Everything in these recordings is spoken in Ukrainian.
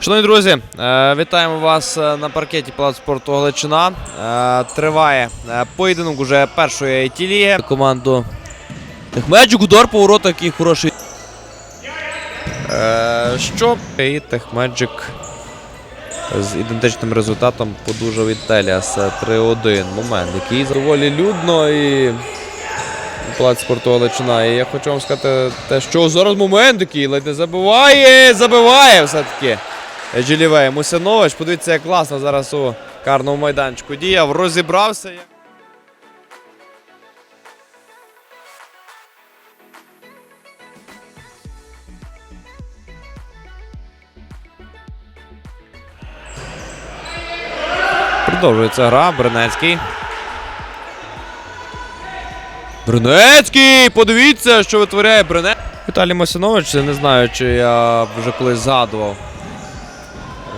Шановні друзі, е, вітаємо вас е, на паркеті Палацу спорту Галичина. Е, Триває поєдинок уже першої it ліги Команду Техмеджик, удар по воротах, який хороший. Що? І Техмеджик з ідентичним результатом подужав від Теліас 3-1. Момент, який доволі людно і Палац спорту Галичина. І я хочу вам сказати те, що зараз момент який ледь не забиває, забиває все-таки. Джилівей Мусинович. Подивіться, як класно зараз у карному майданчику діяв, розібрався. Продовжується гра. Бренецький. Бринецький! Подивіться, що витворяє Бринецький. Віталій Масинович, не знаю, чи я вже колись згадував.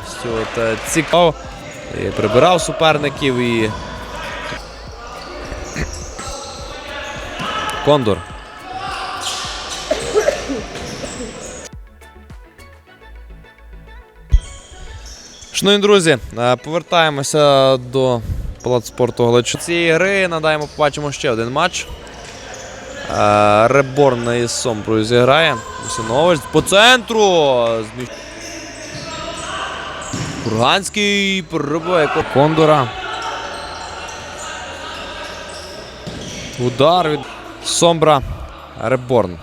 Ось от е, цікаво. І прибирав суперників і. Кондор. Шановні друзі, е, повертаємося до Палацу спорту Галичини. Цієї гри надаємо, побачимо ще один матч. Е, Реборн із Сомброю зіграє. Усинович по центру. Курганський пробиває Кондора. Удар від Сомбра. Реборн.